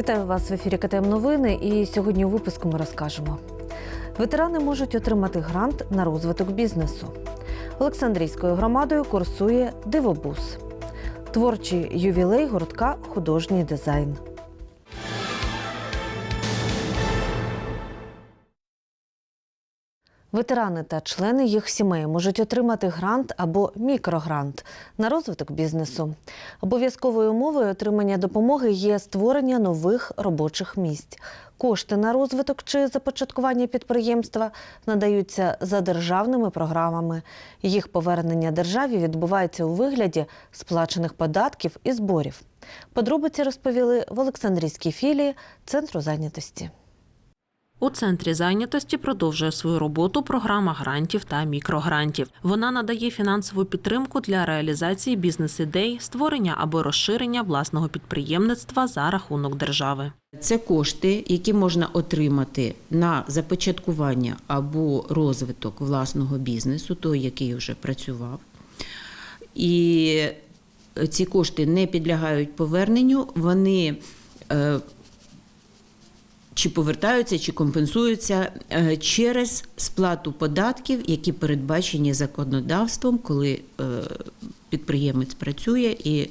Вітаю вас в ефірі КТМ Новини. І сьогодні у випуску ми розкажемо. Ветерани можуть отримати грант на розвиток бізнесу. Олександрійською громадою курсує дивобус. Творчий ювілей гуртка художній дизайн. Ветерани та члени їх сімей можуть отримати грант або мікрогрант на розвиток бізнесу. Обов'язковою умовою отримання допомоги є створення нових робочих місць. Кошти на розвиток чи започаткування підприємства надаються за державними програмами. Їх повернення державі відбувається у вигляді сплачених податків і зборів. Подробиці розповіли в Олександрійській філії Центру зайнятості. У центрі зайнятості продовжує свою роботу програма грантів та мікрогрантів. Вона надає фінансову підтримку для реалізації бізнес-ідей, створення або розширення власного підприємництва за рахунок держави. Це кошти, які можна отримати на започаткування або розвиток власного бізнесу, той, який вже працював. І ці кошти не підлягають поверненню, вони е, чи повертаються, чи компенсуються е, через сплату податків, які передбачені законодавством, коли е, підприємець працює і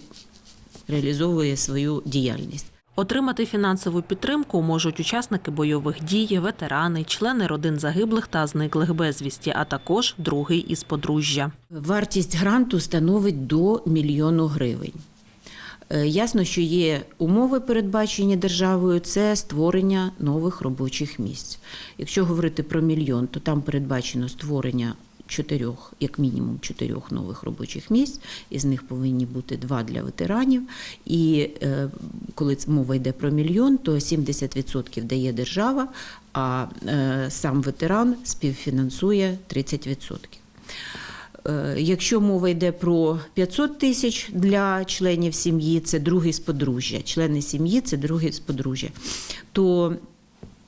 реалізовує свою діяльність. Отримати фінансову підтримку можуть учасники бойових дій, ветерани, члени родин загиблих та зниклих безвісті, а також другий із подружжя. Вартість гранту становить до мільйону гривень. Е, Ясно, що є умови, передбачені державою, це створення нових робочих місць. Якщо говорити про мільйон, то там передбачено створення чотирьох, як мінімум чотирьох нових робочих місць, із них повинні бути два для ветеранів. І е, коли мова йде про мільйон, то 70% дає держава, а е, сам ветеран співфінансує 30%. Е, Якщо мова йде про 500 тисяч для членів сім'ї, це другий з подружжя. Члени сім'ї це другий з подружжя. То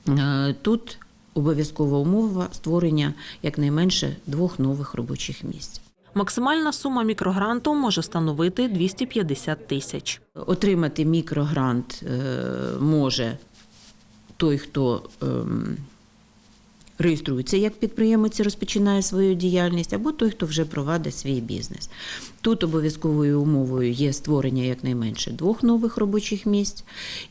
е, тут обов'язкова умова створення якнайменше двох нових робочих місць. Максимальна сума мікрогранту може становити 250 тисяч. Отримати мікрогрант е, може той, хто ем, реєструється як підприємець і розпочинає свою діяльність, або той, хто вже провадить свій бізнес. Тут обов'язковою умовою є створення якнайменше двох нових робочих місць.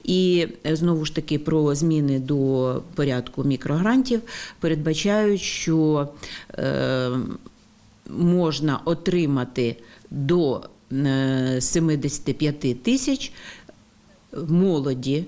І е, знову ж таки про зміни до порядку мікрогрантів передбачають, що е, можна отримати до е, 75 тисяч молоді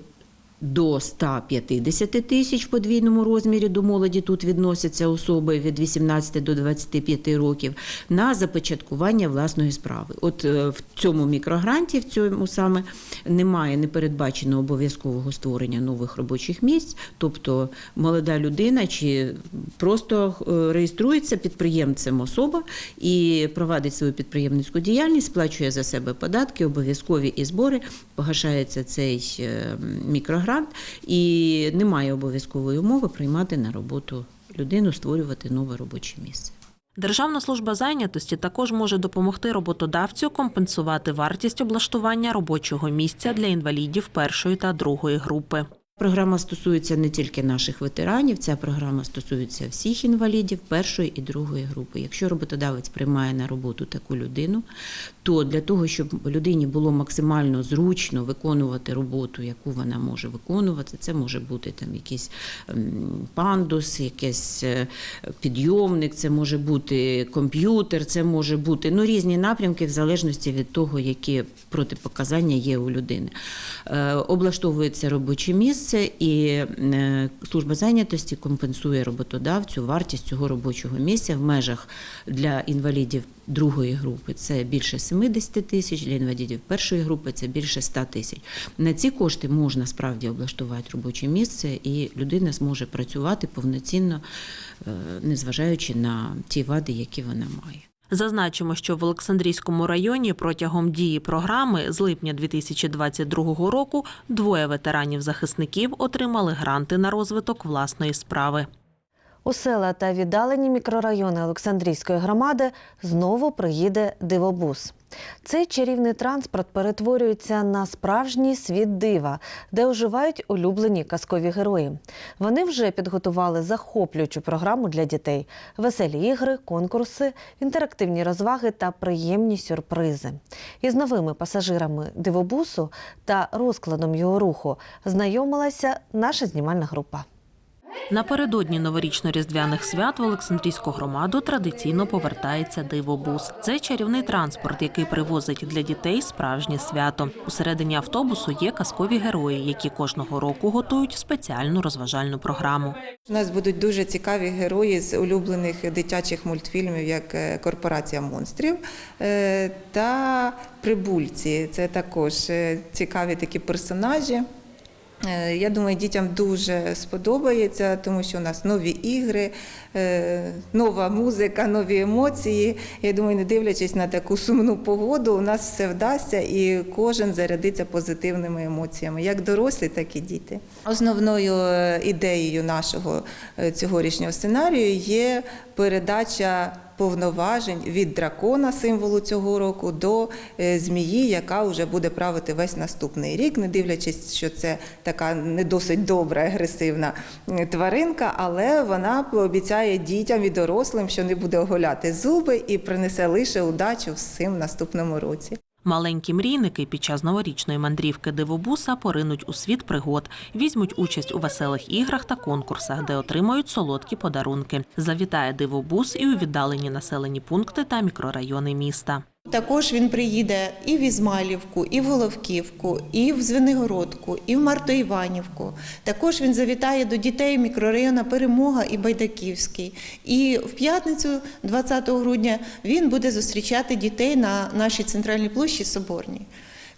до 150 тисяч в подвійному розмірі. До молоді тут відносяться особи від 18 до 25 років на започаткування власної справи. От е, в цьому мікрогранті, в цьому саме немає не передбачено обов'язкового створення нових робочих місць, тобто молода людина чи просто е, реєструється підприємцем особа і провадить свою підприємницьку діяльність, сплачує за себе податки, обов'язкові і збори, погашається цей е, мікрогрант, і немає обов'язкової умови приймати на роботу людину, створювати нове робоче місце. Державна служба зайнятості також може допомогти роботодавцю компенсувати вартість облаштування робочого місця для інвалідів першої та другої групи. Програма стосується не тільки наших ветеранів, ця програма стосується всіх інвалідів першої і другої групи. Якщо роботодавець приймає на роботу таку людину, то для того, щоб людині було максимально зручно виконувати роботу, яку вона може виконувати, це може бути там якийсь ем, пандус, якийсь е, підйомник, це може бути комп'ютер, це може бути ну, різні напрямки в залежності від того, які протипоказання є у людини. Е, Облаштовується робоче місце, і е, служба зайнятості компенсує роботодавцю вартість цього робочого місця в межах для інвалідів другої групи це більше 70 тисяч, для інвалідів першої групи це більше 100 тисяч. На ці кошти можна справді облаштувати робоче місце, і людина зможе працювати повноцінно, е, незважаючи на ті вади, які вона має. Зазначимо, що в Олександрійському районі протягом дії програми з липня 2022 року двоє ветеранів-захисників отримали гранти на розвиток власної справи. У села та віддалені мікрорайони Олександрійської громади знову приїде дивобус. Цей чарівний транспорт перетворюється на справжній світ дива, де оживають улюблені казкові герої. Вони вже підготували захоплюючу програму для дітей: веселі ігри, конкурси, інтерактивні розваги та приємні сюрпризи. Із новими пасажирами дивобусу та розкладом його руху знайомилася наша знімальна група. Напередодні новорічно-різдвяних свят в Олександрійську громаду традиційно повертається дивобус. Це чарівний транспорт, який привозить для дітей справжнє свято. Усередині автобусу є казкові герої, які кожного року готують спеціальну розважальну програму. У нас будуть дуже цікаві герої з улюблених дитячих мультфільмів, як е, Корпорація монстрів е, та Прибульці. Це також е, цікаві такі персонажі. Е, Я думаю, дітям дуже сподобається, тому що у нас нові ігри, е, нова музика, нові емоції. Я думаю, не дивлячись на таку сумну погоду, у нас все вдасться і кожен зарядиться позитивними емоціями, як дорослі, так і діти. Основною е, ідеєю нашого цьогорічнього сценарію є передача повноважень від дракона, символу цього року, до е, змії, яка вже буде правити весь наступний рік, не дивлячись, що це така не досить добра, агресивна тваринка, але вона обіцяє дітям і дорослим, що не буде оголяти зуби і принесе лише удачу всім наступному році. Маленькі мрійники під час новорічної мандрівки дивобуса поринуть у світ пригод, візьмуть участь у веселих іграх та конкурсах, де отримають солодкі подарунки. Завітає дивобус і у віддалені населені пункти та мікрорайони міста. Також він приїде і в Ізмайлівку, і в Головківку, і в Звенигородку, і в Мартоіванівку. Також він завітає до дітей мікрорайона Перемога і Байдаківський. І в п'ятницю, 20 грудня, він буде зустрічати дітей на нашій центральній площі Соборній.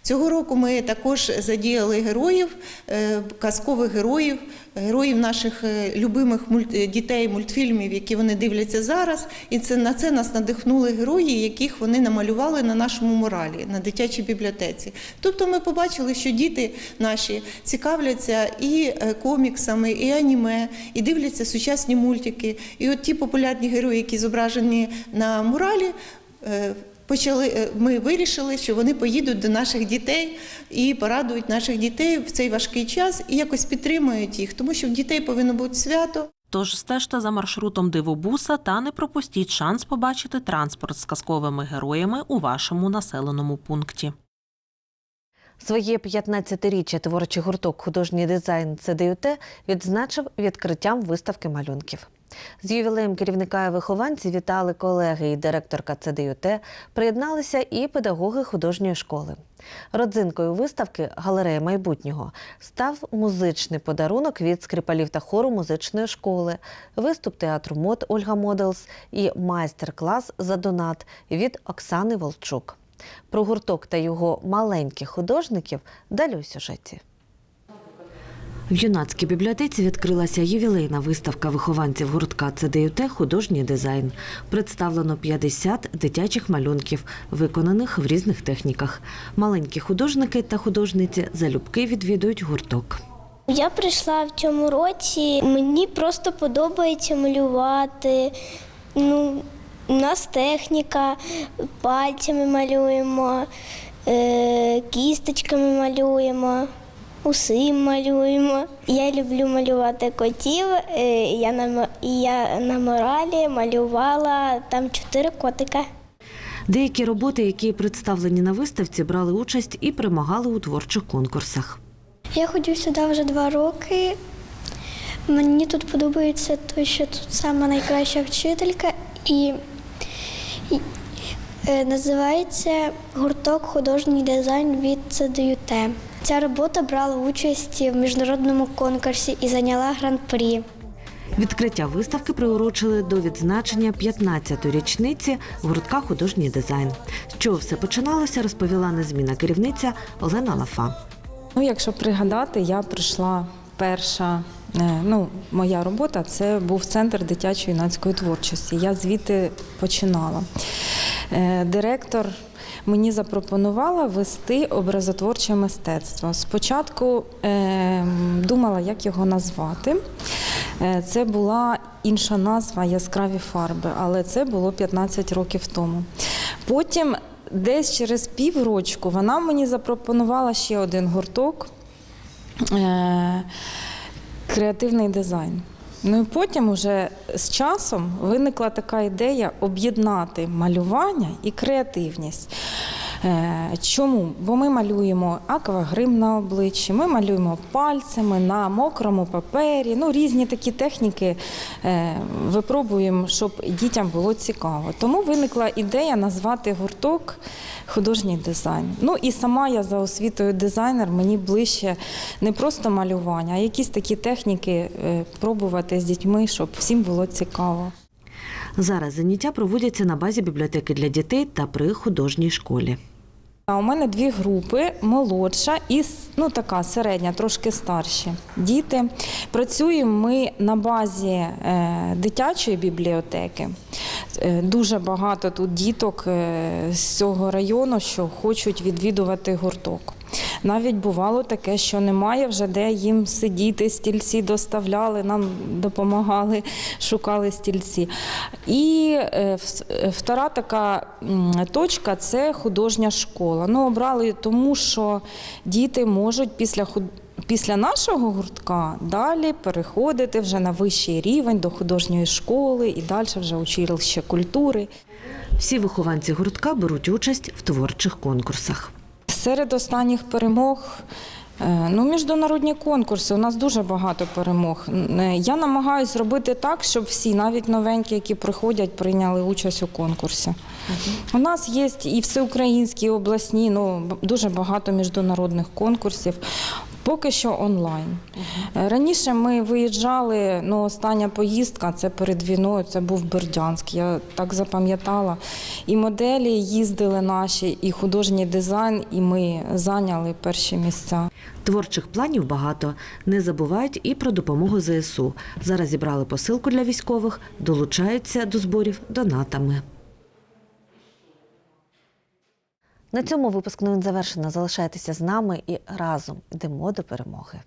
Цього року ми також задіяли героїв, е, казкових героїв, героїв наших е, любимих дітей мультфільмів, які вони дивляться зараз. І це на це нас надихнули герої, яких вони намалювали на нашому моралі, на дитячій бібліотеці. Тобто ми побачили, що діти наші цікавляться і е, коміксами, і аніме, і дивляться сучасні мультики. І от ті популярні герої, які зображені на муралі. Почали е, ми вирішили, що вони поїдуть до наших дітей і порадують наших дітей в цей важкий час і якось підтримують їх, тому що в дітей повинно бути свято. Тож стежте за маршрутом дивобуса та не пропустіть шанс побачити транспорт з казковими героями у вашому населеному пункті. Своє 15-річчя творчий гурток художній дизайн ЦДЮТ відзначив відкриттям виставки малюнків. З ювілеєм керівника і вихованці вітали колеги і директорка ЦДЮТ, приєдналися і педагоги художньої школи. Родзинкою виставки Галерея майбутнього став музичний подарунок від скрипалів та хору музичної школи, виступ театру мод Ольга Моделс і майстер-клас за донат від Оксани Волчук. Про гурток та його маленьких художників далі у сюжеті. В юнацькій бібліотеці відкрилася ювілейна виставка вихованців гуртка ЦДЮТ «Художній дизайн». Представлено 50 дитячих малюнків, виконаних в різних техніках. Маленькі художники та художниці залюбки відвідують гурток. Я прийшла в цьому році. Мені просто подобається малювати. Ну, у нас техніка, пальцями малюємо, е, кісточками малюємо, уси малюємо. Я люблю малювати котів. Е, я на, і я на моралі малювала там чотири котика. Деякі роботи, які представлені на виставці, брали участь і перемагали у творчих конкурсах. Я ходжу сюди вже два роки. Мені тут подобається те, що тут саме найкраща вчителька і, і е, називається гурток художній дизайн від ЦДЮТ. Ця робота брала участь в міжнародному конкурсі і зайняла гран-прі. Відкриття виставки приурочили до відзначення 15-ї річниці гуртка художній дизайн. З чого все починалося, розповіла незмінна керівниця Олена Лафа. Ну, якщо пригадати, я прийшла перша. е, Ну, моя робота це був центр дитячої юнацької творчості. Я звідти починала. Е, Директор мені запропонувала вести образотворче мистецтво. Спочатку е, думала, як його назвати. Е, Це була інша назва яскраві фарби, але це було 15 років тому. Потім, десь через піврочку, вона мені запропонувала ще один гурток креативний дизайн. Ну і потім, уже з часом, виникла така ідея об'єднати малювання і креативність. Е, Чому? Бо ми малюємо аквагрим на обличчі, ми малюємо пальцями на мокрому папері. Ну, різні такі техніки е, випробуємо, щоб дітям було цікаво. Тому виникла ідея назвати гурток художній дизайн. Ну і сама я за освітою дизайнер, мені ближче не просто малювання, а якісь такі техніки е, пробувати з дітьми, щоб всім було цікаво. Зараз заняття проводяться на базі бібліотеки для дітей та при художній школі. У мене дві групи: молодша і ну, така середня, трошки старші діти. Працюємо ми на базі е, дитячої бібліотеки. Е, Дуже багато тут діток е, з цього району, що хочуть відвідувати гурток. Навіть бувало таке, що немає вже де їм сидіти, стільці доставляли, нам допомагали, шукали стільці. І е, е, втора така точка це художня школа. Ну, обрали тому, що діти можуть після худ- Після нашого гуртка далі переходити вже на вищий рівень до художньої школи і далі вже училище культури. Всі вихованці гуртка беруть участь в творчих конкурсах. Серед останніх перемог. е, Ну, міжнародні конкурси. У нас дуже багато перемог. Е, Я намагаюся робити так, щоб всі, навіть новенькі, які приходять, прийняли участь у конкурсі. У нас є і всеукраїнські, і обласні, ну дуже багато міжнародних конкурсів. Поки що онлайн. Е, Раніше ми виїжджали, ну остання поїздка це перед війною, це був Бердянськ. Я так запам'ятала. І моделі їздили наші, і художній дизайн, і ми зайняли перші місця. Творчих планів багато. Не забувають і про допомогу ЗСУ. Зараз зібрали посилку для військових, долучаються до зборів донатами. На цьому випуск новин завершено. Залишайтеся з нами і разом йдемо до перемоги.